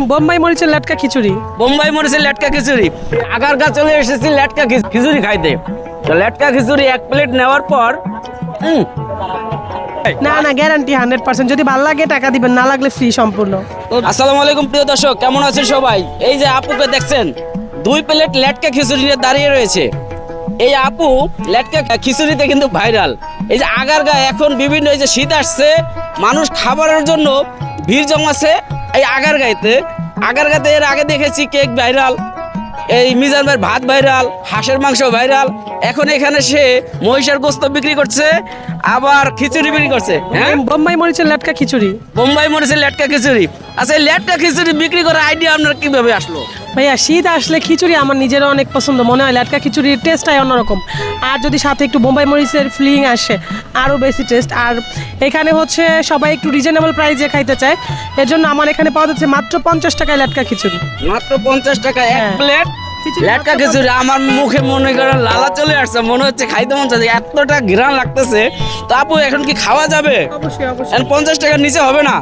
বোম্বাই মরিচের লাটকা খিচুড়ি। বোম্বাই মরিচের লেটকা খিচুড়ি। আগারগা চলে এসেছি লেটকা খিচ- খিচুড়ি খাইতে। তো লেটকা খিচুড়ি এক প্লেট নেওয়ার পর না না গ্যারান্টি হান্ড্রেড পার্সেন্ট যদি ভালো লাগে টাকা দিবেন না লাগলে ফ্রি সম্পূর্ণ। আসসালামু আলাইকুম প্রিয় দর্শক কেমন আছেন সবাই? এই যে আপুকে দেখছেন দুই প্লেট লেটকা খিচুড়ি নিয়ে দাঁড়িয়ে রয়েছে। এই আপু লেটকা খিচুড়িতে কিন্তু ভাইরাল এই যে আগারগা এখন বিভিন্ন এই যে শীত আসছে মানুষ খাবারের জন্য ভিড় জমাচ্ছে এই আগার গাইতে আগার গাইতে এর আগে দেখেছি কেক ভাইরাল এই মিজান ভাই ভাত ভাইরাল হাঁসের মাংস ভাইরাল এখন এখানে সে মহিষের গোস্ত বিক্রি করছে আবার খিচুড়ি বিক্রি করছে হ্যাঁ? বোম্বাই মরিচের লাটকা খিচুড়ি। বোম্বাই মরিচের লেটকা খিচুড়ি। আচ্ছা লেটকা খিচুড়ি বিক্রি করার আইডিয়া আপনার কীভাবে আসলো? ভাইয়া শীত আসলে খিচুড়ি আমার নিজেরও অনেক পছন্দ। মনে হয় লাটকা খিচুড়ির টেস্টটাই অন্যরকম। আর যদি সাথে একটু বোম্বাই মরিচের ফিলিং আসে আরও বেশি টেস্ট আর এখানে হচ্ছে সবাই একটু রিজনেবল প্রাইসে খাইতে চায়। এর জন্য আমার এখানে পাওয়া যাচ্ছে মাত্র পঞ্চাশ টাকায় লাটকা খিচুড়ি। মাত্র পঞ্চাশ টাকা এক হ্যাঁ। প্লেট খিচুড়ি লেটকা খিচুড়ি আমার মুখে মনে করেন লালা চলে আসছে মনে হচ্ছে খাইতে মন চাচ্ছে এতটা ঘ্রাণ লাগতেছে। তো আপু এখন কি খাওয়া যাবে? অবশ্যই অবশ্যই। পঞ্চাশ টাকার নিচে হবে না?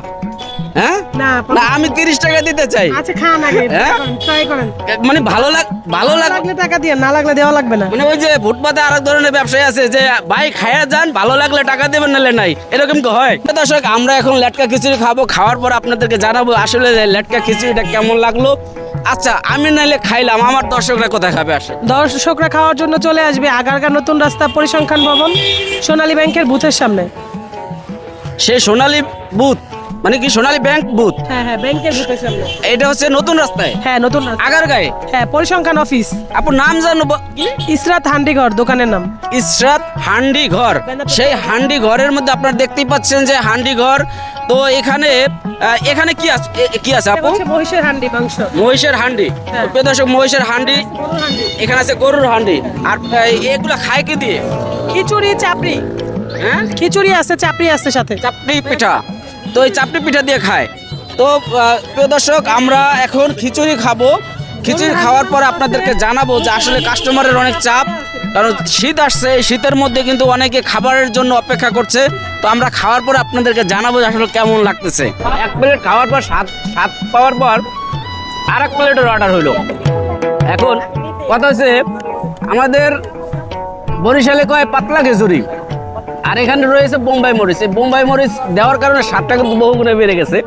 হ্যাঁ? না না আমি তিরিশ টাকা দিতে চাই। আচ্ছা খান আগে হ্যাঁ? ট্রাই করেন। মানে ভালো লাগ ভালো লাগলে টাকা দিয়ে না লাগলে দেওয়া লাগবে না। মানে ওই যে ফুটপাতে আরেক ধরনের ব্যবসায়ী আছে যে ভাই খায়া যান ভালো লাগলে টাকা দেবেন নালে নাই। এরকম কি হয়। দর্শক আমরা এখন লেটকা খিচুড়ি খাব খাওয়ার পর আপনাদেরকে জানাব আসলে লেটকা খিচুড়িটা কেমন লাগল। আচ্ছা আমি নাইলে খাইলাম আমার দর্শকরা কোথায় খাবে আসে দর্শকরা খাওয়ার জন্য চলে আসবে আগারগা নতুন রাস্তা পরিসংখ্যান ভবন সোনালী ব্যাংকের বুথের সামনে। সে সোনালী বুথ? মানে কি সোনালী ব্যাংক বুথ হ্যাঁ হ্যাঁ ব্যাংকের বুথের সামনে এটা হচ্ছে নতুন রাস্তায়? হ্যাঁ নতুন রাস্তা। আগার গায়ে হ্যাঁ পরিসংখ্যান অফিস আপনার নাম জানো কি? ইসরাত হান্ডিঘর দোকানের নাম। ইসরাত হান্ডি ঘর সেই হান্ডি ঘরের মধ্যে আপনারা দেখতেই পাচ্ছেন যে হান্ডি ঘর তো এখানে আহ, এখানে কি আছে এ- কি আছে এটা আপু? হচ্ছে মহিষের হান্ডি মাংস। মহিষের হান্ডি। হ্যাঁ। প্রিয় দর্শক মহিষের হান্ডি। হান্ডি। এখানে আছে গরুর হান্ডি। আর আহ, এগুলা খায় কি দিয়ে? খিচুড়ি চাপড়ি। হ্যাঁ? খিচুড়ি আছে চাপড়ি আছে সাথে। চাপড়ি পিঠা। তো এই চাপটি পিঠা দিয়ে খায়। তো প্রিয় দর্শক, আমরা এখন খিচুড়ি খাব। খিচুড়ি খাওয়ার পর আপনাদেরকে জানাব যে আসলে কাস্টমারের অনেক চাপ, কারণ শীত আসছে, এই শীতের মধ্যে কিন্তু অনেকে খাবারের জন্য অপেক্ষা করছে। তো আমরা খাওয়ার পর আপনাদেরকে জানাব যে আসলে কেমন লাগতেছে। এক প্লেট খাওয়ার পর স্বাদ স্বাদ পাওয়ার পর আর এক প্লেটের অর্ডার হইল। এখন কথা হচ্ছে, আমাদের বরিশালে কয় পাতলা খিচুড়ি? আর এখানে রয়েছে বোম্বাই মরিচ। এই বোম্বাই মরিচ দেওয়ার কারণে স্বাদটা কিন্তু বহু গুণে বেড়ে গেছে।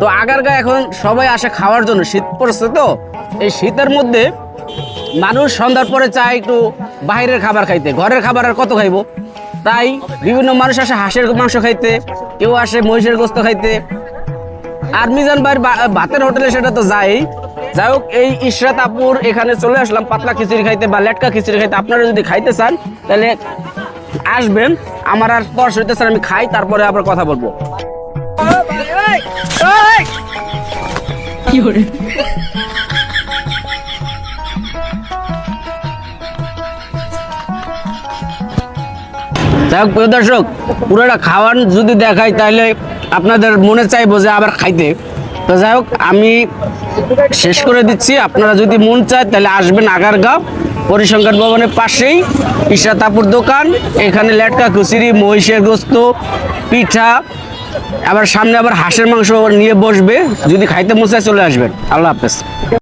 তো আগারগা এখন সবাই আসে খাওয়ার জন্য, শীত পড়ছে তো। এই শীতের মধ্যে মানুষ সন্ধ্যার পরে চায় একটু বাইরের খাবার খাইতে। ঘরের খাবার আর কত খাইবো? তাই বিভিন্ন মানুষ আসে হাঁসের মাংস খাইতে, কেউ আসে মহিষের গোস্ত খাইতে। আর মিজান ভাইয়ের ভাতের হোটেলে সেটা তো যাই যাই হোক, এই ইশরাত আপুর এখানে চলে আসলাম, পাতলা খিচুড়ি খাইতে বা লেটকা খিচুড়ি খাইতে। আপনারা যদি খাইতে চান, তাহলে আসবেন আমার আর তর্স হইতেছে আমি খাই তারপরে আবার কথা বলব। যাই হোক প্রিয় দর্শক পুরোটা খাওয়ান যদি দেখাই তাহলে আপনাদের মনে চাইব যে আবার খাইতে। তো যাই হোক আমি শেষ করে দিচ্ছি। আপনারা যদি মন চায় তাহলে আসবেন আগার আগারগাঁও। পরিসংখ্যান ভবনের পাশেই ইশাতাপুর দোকান, এখানে লেটকা কুচিরি, মহিষের গোস্ত, পিঠা, আবার সামনে আবার হাঁসের মাংস নিয়ে বসবে। যদি খাইতে মন চলে আসবেন। আল্লাহ হাফেজ।